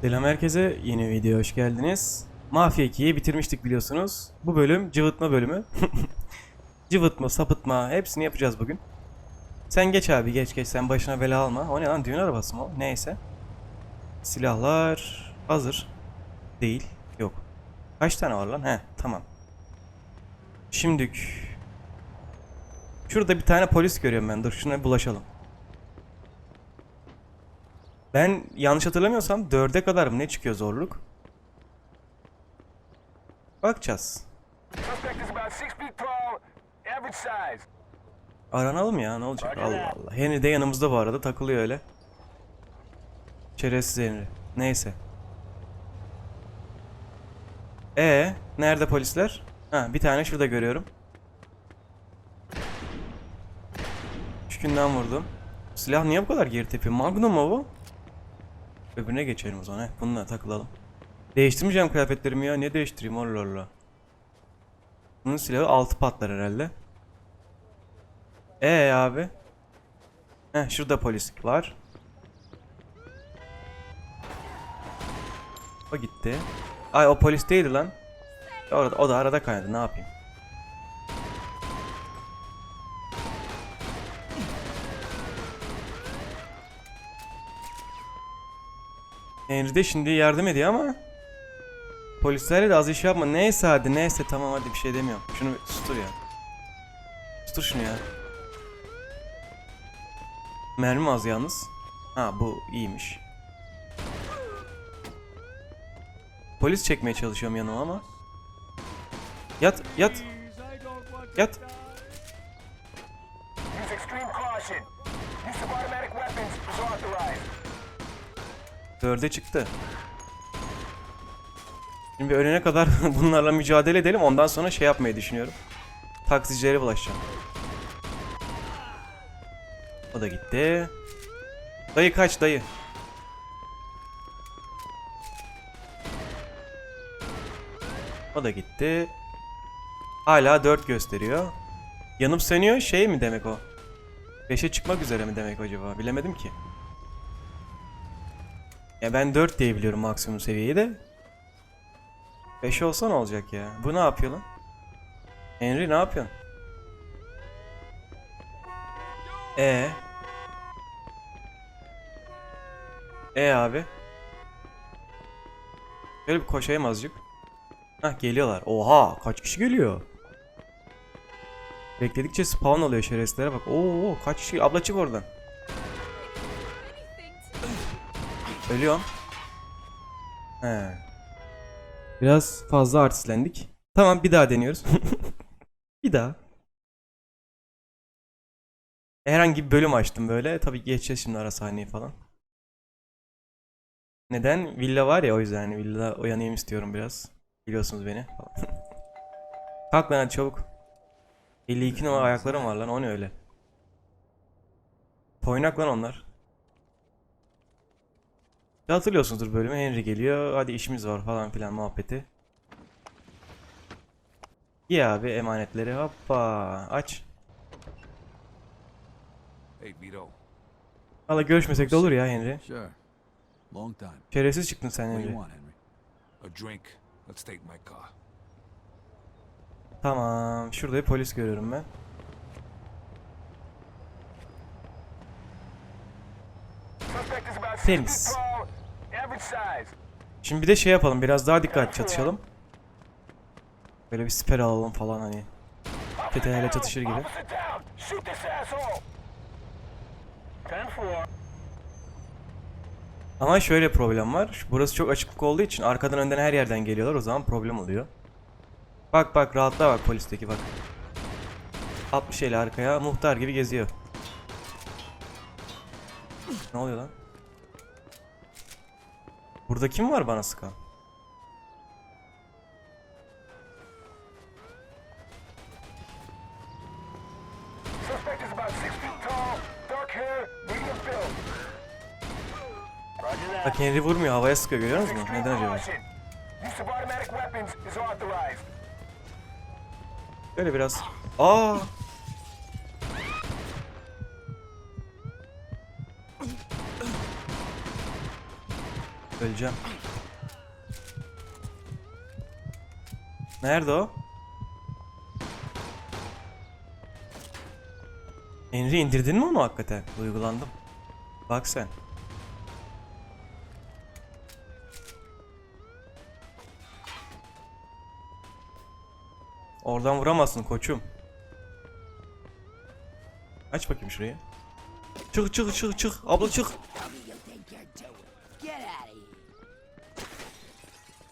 Selam herkese, yeni video hoş geldiniz. Mafya 2'yi bitirmiştik biliyorsunuz. Bu bölüm cıvıtma bölümü. cıvıtma, sapıtma hepsini yapacağız bugün. Sen geç abi geç geç sen başına bela alma. O ne lan düğün arabası mı o? Neyse. Silahlar hazır. Değil. Yok. Kaç tane var lan? He tamam. Şimdik. Şurada bir tane polis görüyorum ben. Dur şuna bulaşalım. Ben yanlış hatırlamıyorsam 4'e kadar mı ne çıkıyor zorluk? Bakacağız. Aranalım ya ne olacak Allah Allah. Henry de yanımızda bu arada takılıyor öyle. Şerefsiz Henry. Neyse. E nerede polisler? Ha bir tane şurada görüyorum. Üç günden vurdum. Silah niye bu kadar geri tepiyor? Magnum mu bu? Öbürüne geçelim o zaman. Heh, bununla takılalım. Değiştirmeyeceğim kıyafetlerimi ya. Ne değiştireyim Allah Allah. Bunun silahı altı patlar herhalde. Ee abi. Heh şurada polis var. O gitti. Ay o polis değildi lan. Orada, o da arada kaynadı ne yapayım. Henry de şimdi yardım ediyor ama Polislerle de az iş yapma. Neyse hadi neyse tamam hadi bir şey demiyorum. Şunu sustur ya. Sustur şunu ya. Mermi az yalnız. Ha bu iyiymiş. Polis çekmeye çalışıyorum yanıma ama. Yat yat. Yat. Dörde çıktı. Şimdi ölene kadar bunlarla mücadele edelim. Ondan sonra şey yapmayı düşünüyorum. Taksicilere bulaşacağım. O da gitti. Dayı kaç dayı. O da gitti. Hala 4 gösteriyor. Yanıp sönüyor şey mi demek o? 5'e çıkmak üzere mi demek acaba? Bilemedim ki. Ya ben 4 diye biliyorum maksimum seviyeyi de. 5 olsa ne olacak ya? Bu ne yapıyor lan? Henry ne yapıyorsun? E. E abi. Şöyle bir koşayım azıcık. Hah geliyorlar. Oha kaç kişi geliyor? Bekledikçe spawn oluyor şerefsizlere bak. Oo kaç kişi? Abla çık oradan. Ölüyorum. He. Biraz fazla artistlendik. Tamam bir daha deniyoruz. bir daha. Herhangi bir bölüm açtım böyle. Tabii geçeceğiz şimdi ara sahneyi falan. Neden? Villa var ya o yüzden hani villa uyanayım istiyorum biraz. Biliyorsunuz beni falan. Kalk lan hadi çabuk. 52 numara ayaklarım var lan o ne öyle. Toynak lan onlar. Ya Hatırlıyorsunuzdur bölümü Henry geliyor. Hadi işimiz var falan filan muhabbeti. İyi abi emanetleri hoppa aç. Hey, Vito. Valla görüşmesek de olur ya Henry. Sure. Long time. Şerefsiz çıktın sen Henry. want, Henry? A drink. Let's take my car. Tamam şurada bir polis görüyorum ben. Temiz. Şimdi bir de şey yapalım biraz daha dikkat çatışalım. Böyle bir siper alalım falan hani. TTH'yle çatışır gibi. Ama şöyle problem var. Burası çok açıklık olduğu için arkadan önden her yerden geliyorlar. O zaman problem oluyor. Bak bak rahatla bak polisteki bak. 60 eli arkaya muhtar gibi geziyor. Ne oluyor lan? Burada kim var bana sıkan? Bak Henry vurmuyor havaya sıkıyor görüyor musunuz? Neden acaba? Böyle biraz. Aa! Öleceğim. Nerede o? Henry indirdin mi onu hakikaten? Duygulandım. Bak sen. Oradan vuramazsın koçum. Aç bakayım şurayı. Çık çık çık çık. Abla çık.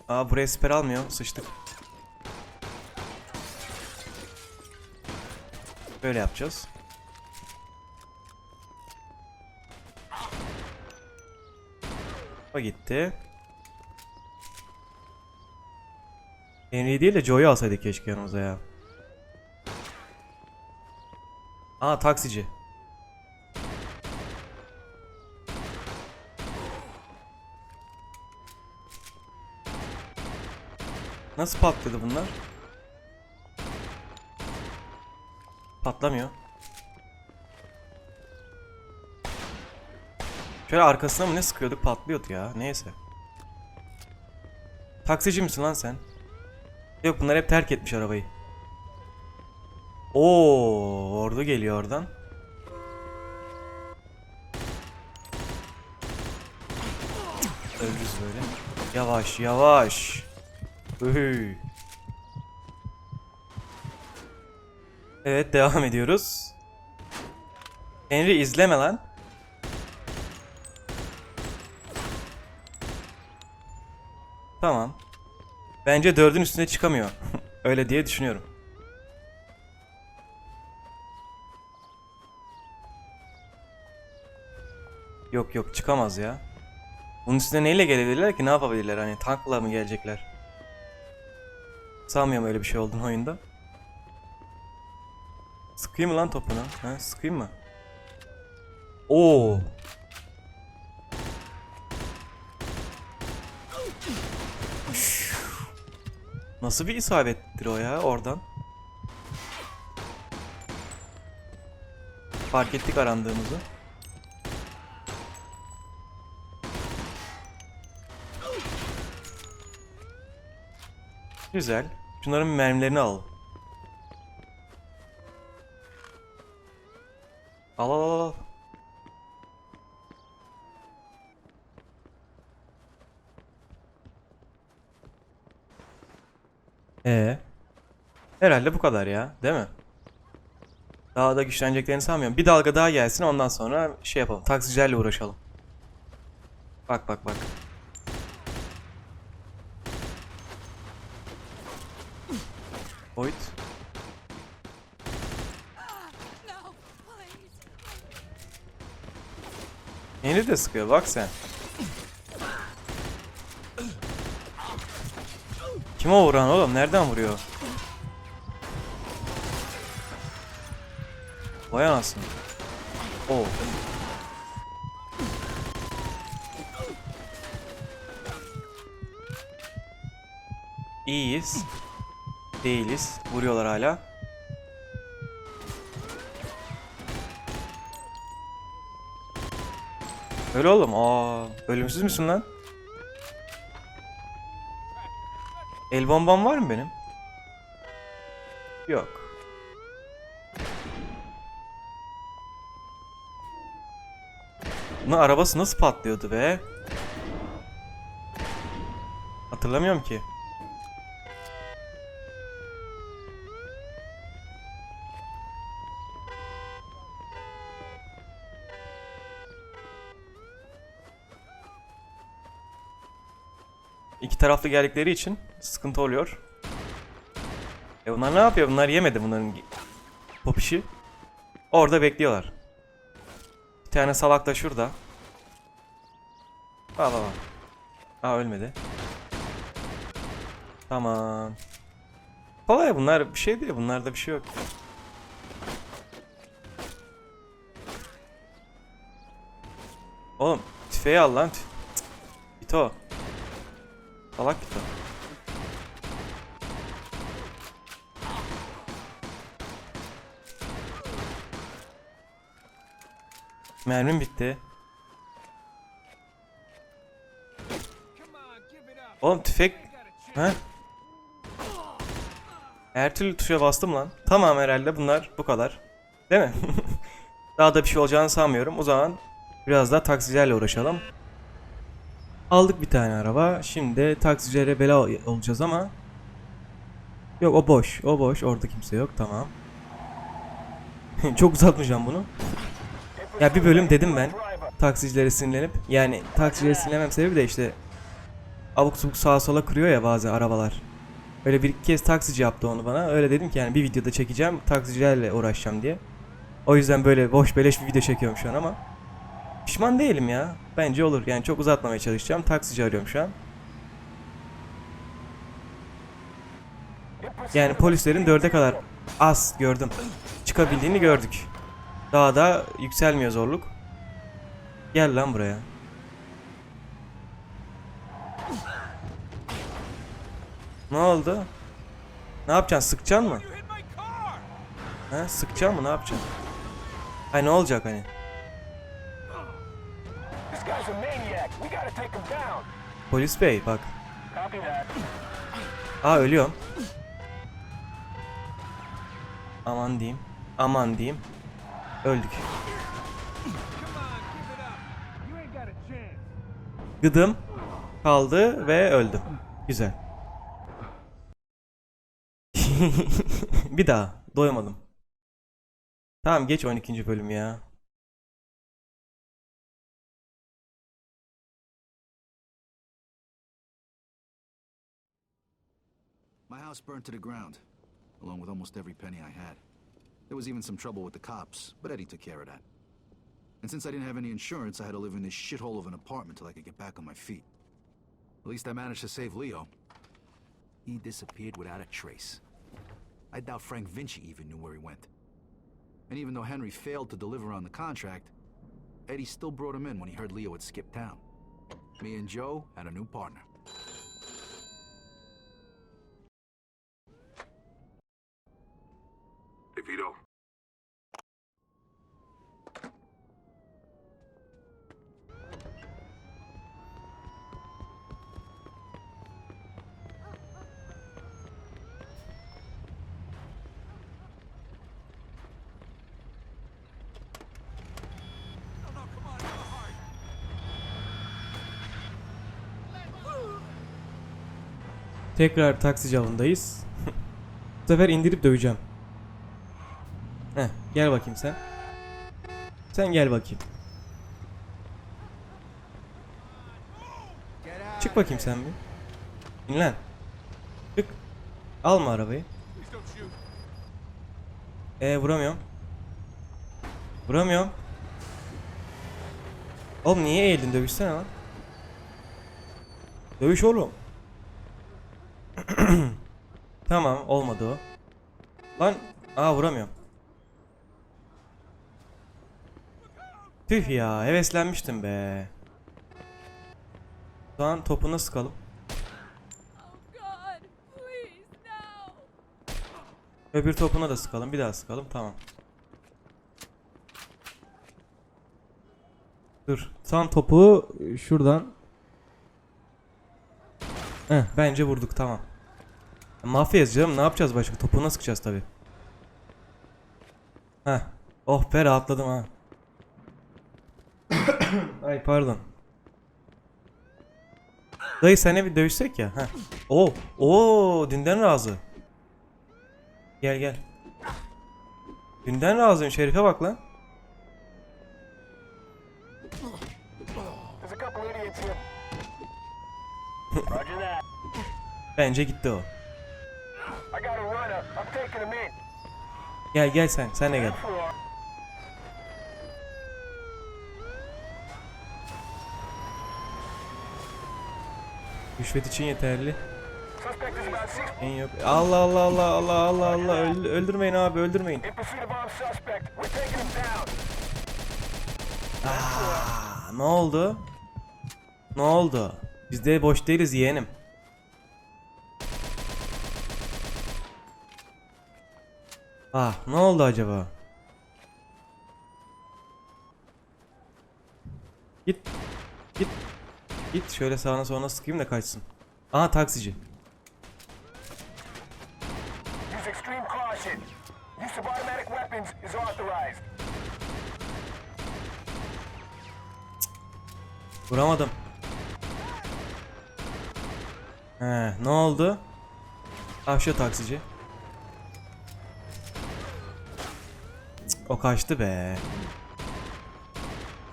Aa buraya siper almıyor. Sıçtık. Böyle yapacağız. O gitti. Henry değil de Joe'yu alsaydık keşke yanımıza ya. Aa taksici. Nasıl patladı bunlar? Patlamıyor. Şöyle arkasına mı ne sıkıyorduk patlıyordu ya. Neyse. Taksici misin lan sen? Yok bunlar hep terk etmiş arabayı. Oo, ordu geliyor oradan. Ölürüz böyle. Yavaş yavaş. Ühü. Evet devam ediyoruz. Henry izleme lan. Tamam. Bence dördün üstüne çıkamıyor. Öyle diye düşünüyorum. Yok yok çıkamaz ya. Bunun üstüne neyle gelebilirler ki ne yapabilirler hani tankla mı gelecekler? Sanmıyorum öyle bir şey olduğunu oyunda. Sıkayım mı lan topuna? Ha, sıkayım mı? Oo. Nasıl bir isabettir o ya oradan? Fark ettik arandığımızı. Güzel. Şunların mermilerini al. Al al al al. Ee, herhalde bu kadar ya, değil mi? Daha da güçleneceklerini sanmıyorum. Bir dalga daha gelsin ondan sonra şey yapalım. Taksicilerle uğraşalım. Bak bak bak. Yeni de sıkıyor bak sen. Kim o vuran oğlum? Nereden vuruyor? Vay anasını. Oo. İyiyiz. Değiliz. Vuruyorlar hala. Öyle oğlum. Aa, ölümsüz müsün lan? El bombam var mı benim? Yok. Bunun arabası nasıl patlıyordu be? Hatırlamıyorum ki. İki taraflı geldikleri için sıkıntı oluyor. E bunlar ne yapıyor? Bunlar yemedi bunların popişi. Orada bekliyorlar. Bir tane salak da şurada. Bak bak bak. Aa ölmedi. Tamam. Kolay bunlar bir şey değil. Bunlarda bir şey yok. Oğlum tüfeği al lan. Cık, Bito. Salak Bito. Mermim bitti. Oğlum tüfek... He? Her türlü tuşa bastım lan. Tamam herhalde bunlar bu kadar. Değil mi? Daha da bir şey olacağını sanmıyorum. O zaman biraz daha taksicilerle uğraşalım. Aldık bir tane araba. Şimdi taksicilere bela ol- olacağız ama Yok o boş. O boş. Orada kimse yok. Tamam. Çok uzatmayacağım bunu. Ya bir bölüm dedim ben. Taksicilere sinirlenip. Yani taksicilere sinirlenmem sebebi de işte abuk subuk sağa sola kırıyor ya bazı arabalar. Öyle bir kez taksici yaptı onu bana. Öyle dedim ki yani bir videoda çekeceğim. Taksicilerle uğraşacağım diye. O yüzden böyle boş beleş bir video çekiyorum şu an ama. Pişman değilim ya. Bence olur. Yani çok uzatmamaya çalışacağım. Taksici arıyorum şu an. Yani polislerin dörde kadar az gördüm. Çıkabildiğini gördük. Daha da yükselmiyor zorluk. Gel lan buraya. Ne oldu? Ne yapacaksın? Sıkacaksın mı? Ha, sıkacaksın mı? Ne yapacaksın? Ay ne olacak hani? Polis bey bak. Aa ölüyorum. Aman diyeyim. Aman diyeyim. Öldük. Gıdım kaldı ve öldüm. Güzel. bir daha doymadım. Tamam geç 12. bölüm ya. My house burned to the ground, along with almost every penny I had. There was even some trouble with the cops, but Eddie took care of that. And since I didn't have any insurance, I had to live in this shithole of an apartment till I could get back on my feet. At least I managed to save Leo. He disappeared without a trace. I doubt Frank Vinci even knew where he went. And even though Henry failed to deliver on the contract, Eddie still brought him in when he heard Leo had skipped town. Me and Joe had a new partner. Tekrar taksici avındayız. Bu sefer indirip döveceğim. Heh, gel bakayım sen. Sen gel bakayım. Çık bakayım sen bir. İn lan. Çık. Alma arabayı. Ee vuramıyorum. Vuramıyorum. Oğlum niye eğildin dövüşsene lan. Dövüş oğlum. Tamam olmadı o. Lan aa vuramıyorum. Tüh ya heveslenmiştim be. Şu an sıkalım. God, please, no. Öbür topuna da sıkalım. Bir daha sıkalım. Tamam. Dur. Son topu şuradan. Heh, bence vurduk tamam. Mafyayız canım ne yapacağız başka? Topuna sıkacağız tabi. Heh. Oh be rahatladım ha. Ay pardon. Dayı seninle bir dövüşsek ya. Heh. Oo, oo dünden razı. Gel gel. Dünden razıyım şerife bak lan. Bence gitti o. Gel gel sen. Sen de gel. Rüşvet için yeterli. En yok. Allah Allah Allah Allah Allah Allah Öl- öldürmeyin abi öldürmeyin. Aa, ne oldu? Ne oldu? Biz de boş değiliz yeğenim. Ah ne oldu acaba? Git. Git. Git şöyle sağına soluna sıkayım da kaçsın. Aha taksici. Vuramadım. He, ne oldu? Tavşıyor taksici. O kaçtı be.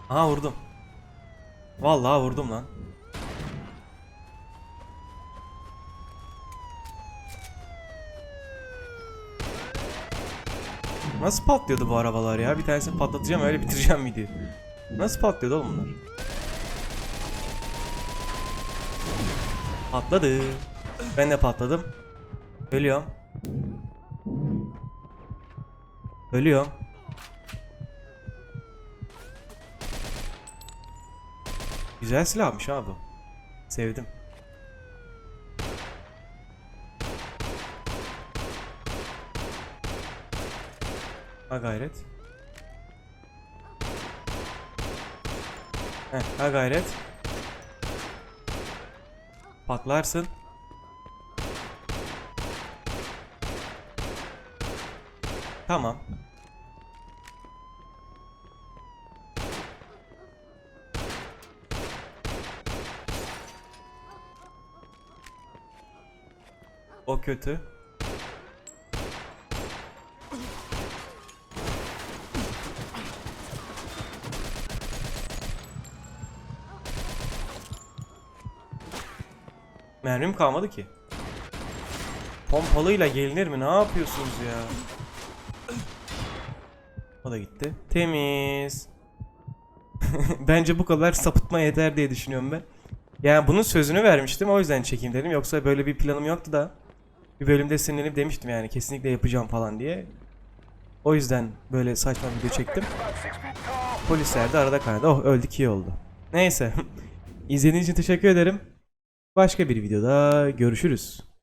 Aha vurdum. Vallahi vurdum lan. Nasıl patlıyordu bu arabalar ya? Bir tanesini patlatacağım öyle bitireceğim videoyu. Nasıl patlıyordu oğlum bunlar? Patladı. Ben de patladım. Ölüyorum. Ölüyorum. Güzel silahmış abi. Sevdim. Ha gayret. Heh, ha gayret. Patlarsın. Tamam. Kötü. Mermim kalmadı ki. Pompalıyla gelinir mi? Ne yapıyorsunuz ya? O da gitti. Temiz. Bence bu kadar sapıtma yeter diye düşünüyorum ben. Yani bunun sözünü vermiştim o yüzden çekeyim dedim. Yoksa böyle bir planım yoktu da. Bir bölümde sinirlenip demiştim yani kesinlikle yapacağım falan diye. O yüzden böyle saçma video çektim. Polisler de arada kaynadı. Oh öldük iyi oldu. Neyse. İzlediğiniz için teşekkür ederim. Başka bir videoda görüşürüz.